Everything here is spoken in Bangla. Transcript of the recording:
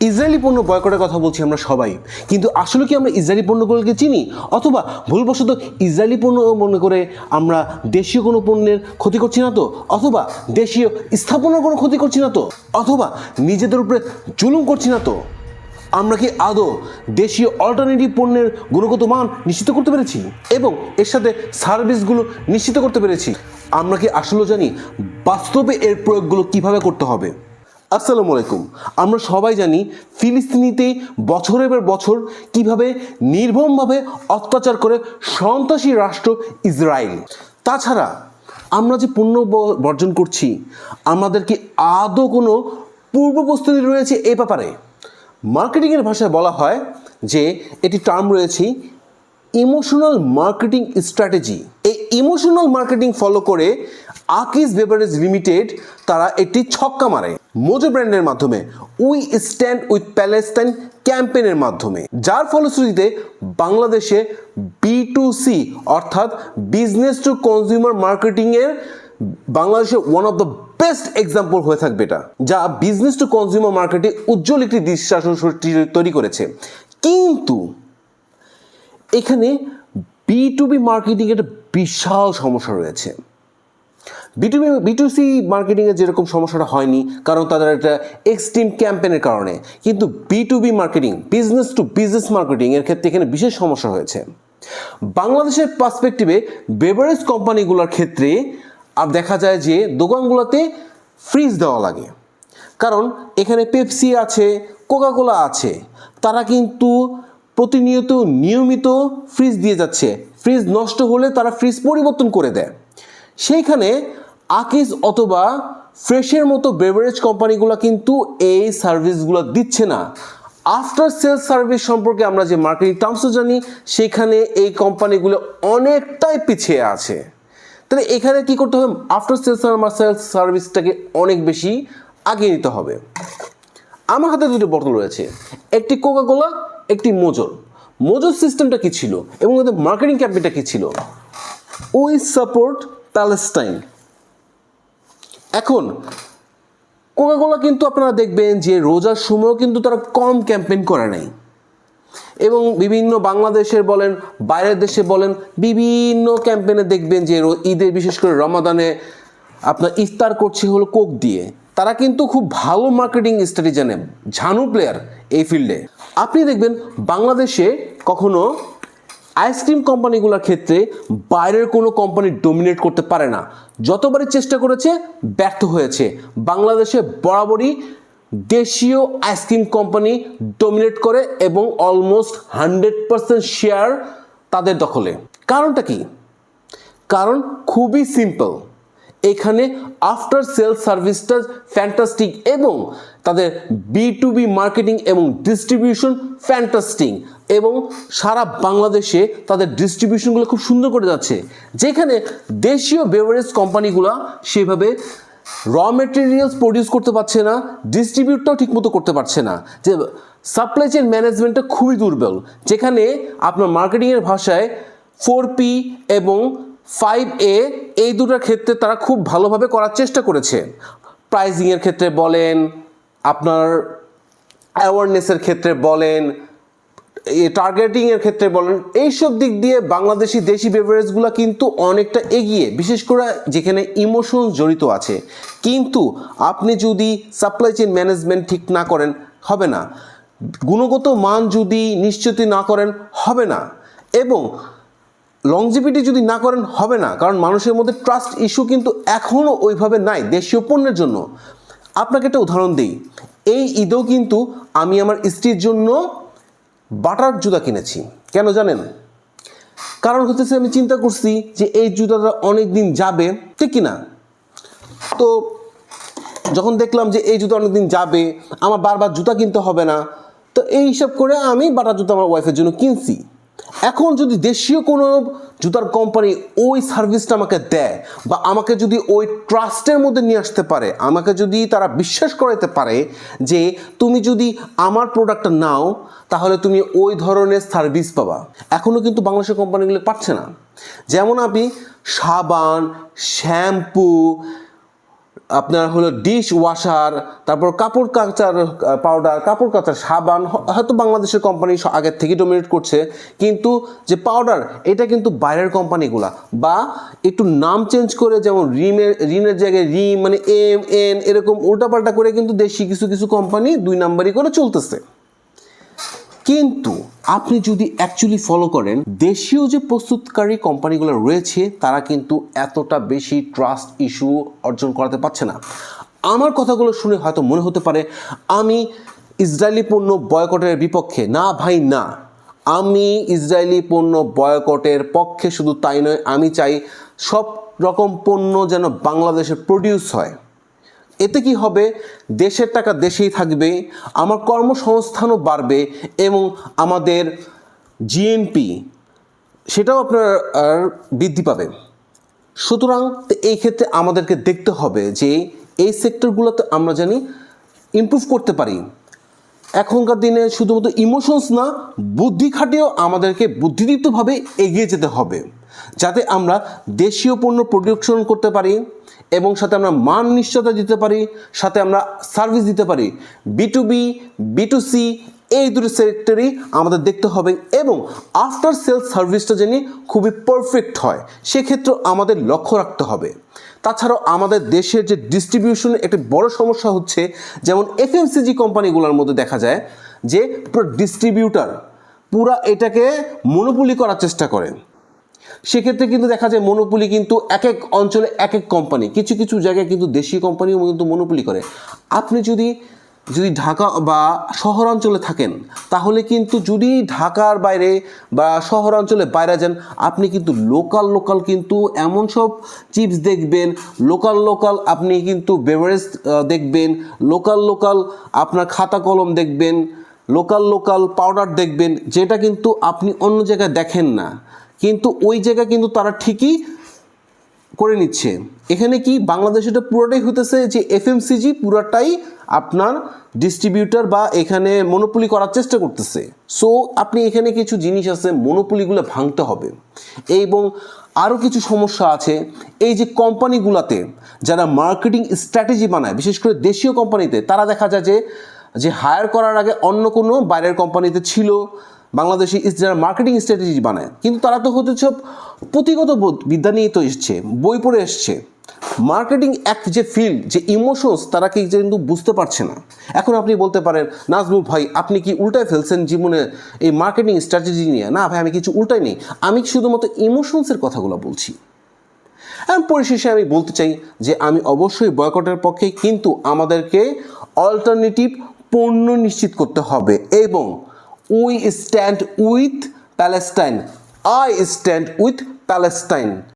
ইসরায়েলি পণ্য বয়কটের কথা বলছি আমরা সবাই। কিন্তু আসলে কি আমরা ইসরায়েলি পণ্যগুলোকে চিনি? অথবা ভুলবশত ইসরায়েলি পণ্য মনে করে আমরা দেশীয় কোনো পণ্যের ক্ষতি করছি না তো? অথবা দেশীয় স্থাপনার কোনো ক্ষতি করছি না তো? অথবা নিজেদের উপরে জুলুম করছি না তো? আমরা কি আদৌ দেশীয় অল্টারনেটিভ পণ্যের গুণগত মান নিশ্চিত করতে পেরেছি? এবং এর সাথে সার্ভিসগুলো নিশ্চিত করতে পেরেছি? আমরা কি আসলে জানি বাস্তবে এর প্রয়োগগুলো কীভাবে করতে হবে? আসসালামু আলাইকুম। আমরা সবাই জানি ফিলিস্তিনিতে বছরের পর বছর কীভাবে নির্মমভাবে অত্যাচার করে সন্ত্রাসী রাষ্ট্র ইসরায়েল। তাছাড়া আমরা যে পুণ্য বর্জন করছি, আমাদের কি আদৌ কোনো পূর্ব প্রস্তুতি রয়েছে এ ব্যাপারে? মার্কেটিংয়ের ভাষায় বলা হয় যে এটি টার্ম রয়েছে ইমোশনাল মার্কেটিং স্ট্র্যাটেজি। এই ইমোশনাল মার্কেটিং ফলো করে আকিস বেভারেজ লিমিটেড তারা একটি ছক্কা মারে। মোজো ব্র্যান্ডের মাধ্যমে উই স্ট্যান্ড উইথ প্যালেস্তাইন ক্যাম্পেনের মাধ্যমে। যার ফলশ্রুতিতে বাংলাদেশে বি টু সি অর্থাৎ বিজনেস টু কনজিউমার মার্কেটিংয়ের বাংলাদেশে one of the best example হয়ে থাকবে এটা, যা বিজনেস টু কনজিউমার মার্কেটে উজ্জ্বল একটি দৃশ্যাসন তৈরি করেছে। কিন্তু এখানে বি টু বি মার্কেটিং একটা বিশাল সমস্যা রয়েছে। B to B B C মার্কেটিংয়ে যেরকম সমস্যাটা হয়নি, কারণ তাদের একটা এক্সট্রিম ক্যাম্পেনের কারণে। কিন্তু B to B marketing business to business marketing এর ক্ষেত্রে এখানে বিশেষ সমস্যা হয়েছে। বাংলাদেশের পার্সপেক্টিভে বেভারেজ কোম্পানিগুলোর ক্ষেত্রে আর দেখা যায় যে দোকানগুলোতে ফ্রিজ দেওয়া লাগে। কারণ এখানে পেপসি আছে কোকাকোলা আছে, তারা কিন্তু প্রতিনিয়ত নিয়মিত ফ্রিজ দিয়ে যাচ্ছে। ফ্রিজ নষ্ট হলে তারা ফ্রিজ পরিবর্তন করে দেয়। সেইখানে আকিস অথবা ফ্রেশের মতো বেভারেজ কোম্পানিগুলো কিন্তু এই সার্ভিসগুলো দিচ্ছে না। আফটার সেলস সার্ভিস সম্পর্কে আমরা যে মার্কেটিং টার্মসও জানি, সেখানে এই কোম্পানিগুলো অনেকটাই পিছিয়ে আছে। তাহলে এখানে কি করতে হবে? আফটার সেলস সেলস সার্ভিসটাকে অনেক বেশি আগিয়ে নিতে হবে। আমার হাতে দুটো বোতল রয়েছে। একটি কোকাকোলা একটি মোজর মোজর সিস্টেমটা কি ছিল? এবং ওদের মার্কেটিং ক্যাম্পেনটা কি ছিল? We support Palestine. এখন কোকাকোলা কিন্তু আপনারা দেখবেন যে রোজার সময়ও কিন্তু তারা কম ক্যাম্পেইন করে নাই। এবং বিভিন্ন বাংলাদেশের বলেন, বাইরের দেশে বলেন, বিভিন্ন ক্যাম্পেইনে দেখবেন যে ঈদে বিশেষ করে রমাদানে আপনার ইফতার করছে হলো কোক দিয়ে। তারা কিন্তু খুব ভালো মার্কেটিং স্ট্র্যাটেজি জানে, ঝানু প্লেয়ার এই ফিল্ডে আপনি দেখবেন বাংলাদেশে কখনো আইসক্রিম কোম্পানিগুলোর ক্ষেত্রে বাইরের কোনো কোম্পানি ডোমিনেট করতে পারে না। যতবারই চেষ্টা করেছে, ব্যর্থ হয়েছে। বাংলাদেশে বরাবরই দেশীয় আইসক্রিম কোম্পানি ডোমিনেট করে এবং অলমোস্ট হান্ড্রেড পারসেন্ট শেয়ার তাদের দখলে। কারণটা কি? কারণ খুবই সিম্পল এখানে আফটার সেল সার্ভিসটা ফ্যান্টাস্টিক এবং তাদের বি টু বি মার্কেটিং এবং ডিস্ট্রিবিউশন ফ্যান্টাস্টিক এবং সারা বাংলাদেশে তাদের ডিস্ট্রিবিউশনগুলো খুব সুন্দর করে যাচ্ছে। যেখানে দেশীয় বেভারেজ কোম্পানিগুলো সেভাবে র মেটেরিয়ালস প্রডিউস করতে পারছে না ডিস্ট্রিবিউটটাও ঠিকমতো করতে পারছে না। যে সাপ্লাই চেন ম্যানেজমেন্টটা খুবই দুর্বল। যেখানে আপনার মার্কেটিংয়ের ভাষায় ফোর পি এবং ফাইভ এ এই দুটোর ক্ষেত্রে তারা খুব ভালোভাবে করার চেষ্টা করেছে। প্রাইজিংয়ের ক্ষেত্রে বলেন, আপনার অ্যাওয়ারনেসের ক্ষেত্রে বলেন টার্গেটিংয়ের ক্ষেত্রে বলেন, এইসব দিক দিয়ে বাংলাদেশি দেশি বেভারেজগুলো কিন্তু অনেকটা এগিয়ে, বিশেষ করে যেখানে ইমোশন জড়িত আছে। কিন্তু আপনি যদি সাপ্লাই চেইন ম্যানেজমেন্ট ঠিক না করেন, হবে না। গুণগত মান যদি নিশ্চিত না করেন, হবে না। এবং লংজিভিটি যদি না করেন হবে না, কারণ মানুষের মধ্যে ট্রাস্ট ইস্যু কিন্তু এখনও ওইভাবে নাই দেশীয় পণ্যের জন্য। আপনাকে একটা উদাহরণ দিই, এই ঈদেও কিন্তু আমি আমার স্ত্রীর জন্য বাটার জুতা কিনেছি। কেন জানেন? কারণ হচ্ছে আমি চিন্তা করছি যে এই জুতাটা অনেক দিন যাবে, ঠিক কি না তো যখন দেখলাম যে এই জুতা অনেকদিন যাবে, আমার বারবার জুতা কিনতে হবে না, তো এই হিসাব করে আমি বাটার জুতা আমার ওয়াইফের জন্য কিনছি। এখন যদি দেশীয় কোনো জুতার কোম্পানি ওই সার্ভিসটা আমাকে দেয় বা আমাকে যদি ওই ট্রাস্টের মধ্যে নিয়ে আসতে পারে, আমাকে যদি তারা বিশ্বাস করাতে পারে যে তুমি যদি আমার প্রোডাক্টটা নাও, তাহলে তুমি ওই ধরনের সার্ভিস পাবা। এখনও কিন্তু বাংলাদেশের কোম্পানিগুলো পাচ্ছে না। যেমন আপনি সাবান, শ্যাম্পু আপনার হলো ডিশ ওয়াশার তারপর কাপড় কাচার পাউডার কাপড় কাচার সাবান হয়তো বাংলাদেশের কোম্পানি আগের থেকে ডোমিনেট করছে, কিন্তু যে পাউডার এটা কিন্তু বাইরের কোম্পানিগুলা বা একটু নাম চেঞ্জ করে যেমন রিমের ঋণের জায়গায় রিম মানে এম, এন, এরকম উল্টাপাল্টা করে কিন্তু দেশি কিছু কিছু কোম্পানি দুই নাম্বারই করে চলতেছে। কিন্তু আপনি যদি অ্যাকচুয়ালি ফলো করেন, দেশীয় যে প্রস্তুতকারী কোম্পানিগুলো রয়েছে, তারা কিন্তু এতটা বেশি ট্রাস্ট ইস্যু অর্জন করাতে পারছে না। আমার কথাগুলো শুনে হয়তো মনে হতে পারে, আমি ইসরায়েলি পণ্য বয়কটের বিপক্ষে, না ভাই, না। আমি ইসরায়েলি পণ্য বয়কটের পক্ষে শুধু তাই নয়, আমি চাই সব রকম পণ্য যেন বাংলাদেশে প্রডিউস হয়। এতে কি হবে? দেশের টাকা দেশেই থাকবে, আমার কর্মসংস্থানও বাড়বে এবং আমাদের জিএনপি সেটাও আপনার বৃদ্ধি পাবে। সুতরাং এই ক্ষেত্রে আমাদেরকে দেখতে হবে যে এই সেক্টরগুলোতে আমরা জানি ইম্প্রুভ করতে পারি। এখনকার দিনে শুধুমাত্র ইমোশনস না, বুদ্ধি খাটিয়েও আমাদেরকে বুদ্ধিদীপ্তভাবে এগিয়ে যেতে হবে। যাতে আমরা দেশীয় পণ্য প্রোডাকশন করতে পারি এবং সাথে আমরা মান নিশ্চয়তা দিতে পারি, সাথে আমরা সার্ভিস দিতে পারি। B to B B to C এই দুটো সেক্টরই আমাদের দেখতে হবে এবং আফটার সেলস সার্ভিসটা যেন খুবই পারফেক্ট হয় সেক্ষেত্রে আমাদের লক্ষ্য রাখতে হবে। তাছাড়াও আমাদের দেশের যে ডিস্ট্রিবিউশনের একটি বড় সমস্যা হচ্ছে, যেমন এফএমসিজি কোম্পানিগুলোর মধ্যে দেখা যায় যে পুরো ডিস্ট্রিবিউটার পুরা এটাকে মনোপলি করার চেষ্টা করেন সেক্ষেত্রে কিন্তু দেখা যায় মনোপলি কিন্তু এক এক অঞ্চলে এক এক কোম্পানি কিছু কিছু জায়গায় কিন্তু দেশীয় কোম্পানিও কিন্তু মনোপলি করে। আপনি যদি যদি ঢাকা বা শহরাঞ্চলে থাকেন, তাহলে কিন্তু যদি ঢাকার বাইরে বা শহরাঞ্চলে বাইরে যান, আপনি কিন্তু লোকাল লোকাল কিন্তু এমন সব চিপস দেখবেন লোকাল লোকাল আপনি কিন্তু বেভারেজ দেখবেন লোকাল লোকাল আপনার খাতা কলম দেখবেন লোকাল লোকাল পাউডার দেখবেন, যেটা কিন্তু আপনি অন্য জায়গায় দেখেন না। কিন্তু ওই জায়গায় কিন্তু তারা ঠিকই করে নিচ্ছে। এখানে কি বাংলাদেশ এটা পুরোটাই হতেছে যে এফএমসিজি পুরোটাই আপনার ডিস্ট্রিবিউটার বা এখানে মনোপলি করার চেষ্টা করতেছে। সো আপনি এখানে কিছু জিনিস আছে মনোপলিগুলো ভাঙতে হবে। এবং আরও কিছু সমস্যা আছে, এই যে কোম্পানিগুলোতে যারা মার্কেটিং স্ট্র্যাটেজি বানায়, বিশেষ করে দেশীয় কোম্পানিতে তারা দেখা যায় যে যে হায়ার করার আগে অন্য কোনো বাইরের কোম্পানিতে ছিল বাংলাদেশি যারা মার্কেটিং স্ট্র্যাটেজি বানায়। কিন্তু তারা তো সব পুঁথিগত বিদ্যা নিয়ে তো এসছে, বই পড়ে এসছে। মার্কেটিং এক যে ফিল্ড, যে ইমোশনস, তারা কি কিন্তু বুঝতে পারছে না। এখন আপনি বলতে পারেন, নাজমুল ভাই, আপনি কি উল্টায় ফেলছেন জীবনে এই মার্কেটিং স্ট্র্যাটেজি নিয়ে? না ভাই, আমি কিছু উল্টাই নেই। আমি শুধুমাত্র ইমোশনসের কথাগুলো বলছি? এবং পরিশেষে আমি বলতে চাই যে আমি অবশ্যই বয়কটের পক্ষে, কিন্তু আমাদেরকে অল্টারনেটিভ পণ্য নিশ্চিত করতে হবে এবং we stand with Palestine I stand with Palestine